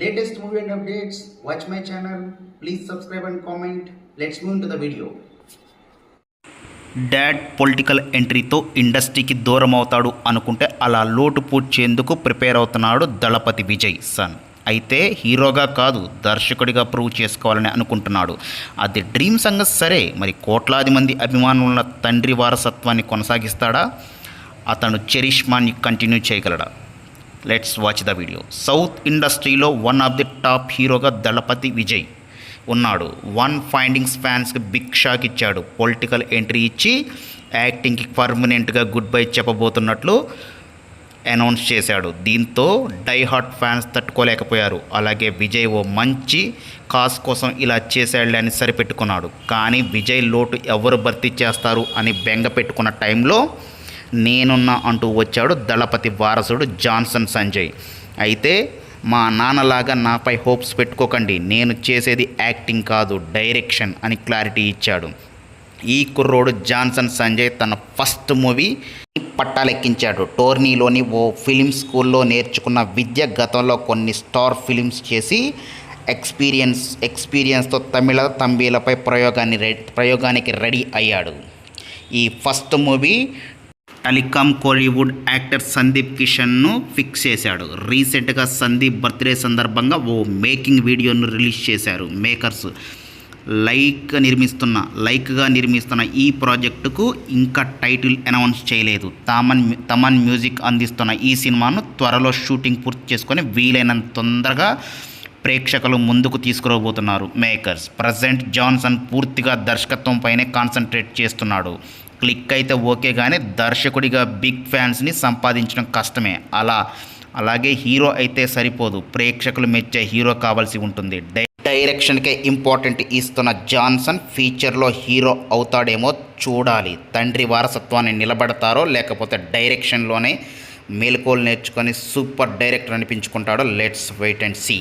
Latest movie and updates watch my channel please subscribe and comment let's move to the video dad political ఎంట్రీతో ఇండస్ట్రీకి దూరం అవుతాడు అనుకుంటే అలా లోటు పూడ్చేందుకు ప్రిపేర్ అవుతున్నాడు దళపతి విజయ్ సన్ అయితే హీరోగా కాదు దర్శకుడిగా ప్రూవ్ చేసుకోవాలని అనుకుంటున్నాడు. అది డ్రీమ్ సంగతి సరే మరి కోట్లాది మంది అభిమానుల తండ్రి వారసత్వాన్ని కొనసాగిస్తాడా? అతను చెరిష్మాన్ని continue చేయగలడా? Let's watch the video south ఇండస్ట్రీలో వన్ ఆఫ్ ది టాప్ హీరోగా దళపతి విజయ్ ఉన్నాడు. వన్ ఫైండింగ్స్ ఫ్యాన్స్కి బిగ్ షాక్ ఇచ్చాడు. పొలిటికల్ ఎంట్రీ ఇచ్చి యాక్టింగ్కి పర్మనెంట్గా గుడ్ బై చెప్పబోతున్నట్లు అనౌన్స్ చేశాడు. దీంతో డై హార్ట్ ఫ్యాన్స్ తట్టుకోలేకపోయారు. అలాగే విజయ్ ఓ మంచి కాస్ కోసం ఇలా చేశాడులే అని సరిపెట్టుకున్నాడు. కానీ విజయ్ లోటు ఎవరు భర్తీ చేస్తారు అని బెంగ పెట్టుకున్న టైంలో నేనున్నా అంటూ వచ్చాడు దళపతి వారసుడు జాన్సన్ సంజయ్. అయితే మా నాన్నలాగా నాపై హోప్స్ పెట్టుకోకండి నేను చేసేది యాక్టింగ్ కాదు డైరెక్షన్ అని క్లారిటీ ఇచ్చాడు. ఈ కుర్రోడు జాన్సన్ సంజయ్ తన ఫస్ట్ మూవీ పట్టాలెక్కించాడు. టోర్నీలోని ఓ ఫిలిం స్కూల్లో నేర్చుకున్న విద్య గతంలో కొన్ని స్టార్ ఫిలిమ్స్ చేసి ఎక్స్పీరియన్స్ ఎక్స్పీరియన్స్తో తమిళ తంబీలపై ప్రయోగాన్ని రె ప్రయోగానికి రెడీ అయ్యాడు. ఈ ఫస్ట్ మూవీ టెలికామ్ కోలీవుడ్ యాక్టర్ సందీప్ కిషన్ను ఫిక్స్ చేశాడు. రీసెంట్గా సందీప్ బర్త్డే సందర్భంగా ఓ మేకింగ్ వీడియోను రిలీజ్ చేశారు. మేకర్స్ లైక్ నిర్మిస్తున్న లైక్గా నిర్మిస్తున్న ఈ ప్రాజెక్టుకు ఇంకా టైటిల్ అనౌన్స్ చేయలేదు. తమన్ తమన్ మ్యూజిక్ అందిస్తున్న ఈ సినిమాను త్వరలో షూటింగ్ పూర్తి చేసుకొని వీలైనంత తొందరగా ప్రేక్షకులు ముందుకు తీసుకురాబోతున్నారు మేకర్స్. ప్రజెంట్ జాన్సన్ పూర్తిగా దర్శకత్వంపైనే కాన్సన్ట్రేట్ చేస్తున్నాడు. క్లిక్ అయితే ఓకే కానీ దర్శకుడిగా బిగ్ ఫ్యాన్స్ని సంపాదించడం కష్టమే. అలా అలాగే హీరో అయితే సరిపోదు. ప్రేక్షకులు మెచ్చే హీరో కావాల్సి ఉంటుంది. డై డైరెక్షన్కే ఇంపార్టెంట్ ఇస్తున్న జాన్సన్ ఫీచర్లో హీరో అవుతాడేమో చూడాలి. తండ్రి వారసత్వాన్ని నిలబడతారో లేకపోతే డైరెక్షన్లోనే మేలుకోలు నేర్చుకొని సూపర్ డైరెక్టర్ అనిపించుకుంటాడో లెట్స్ వెయిట్ అండ్ సీ.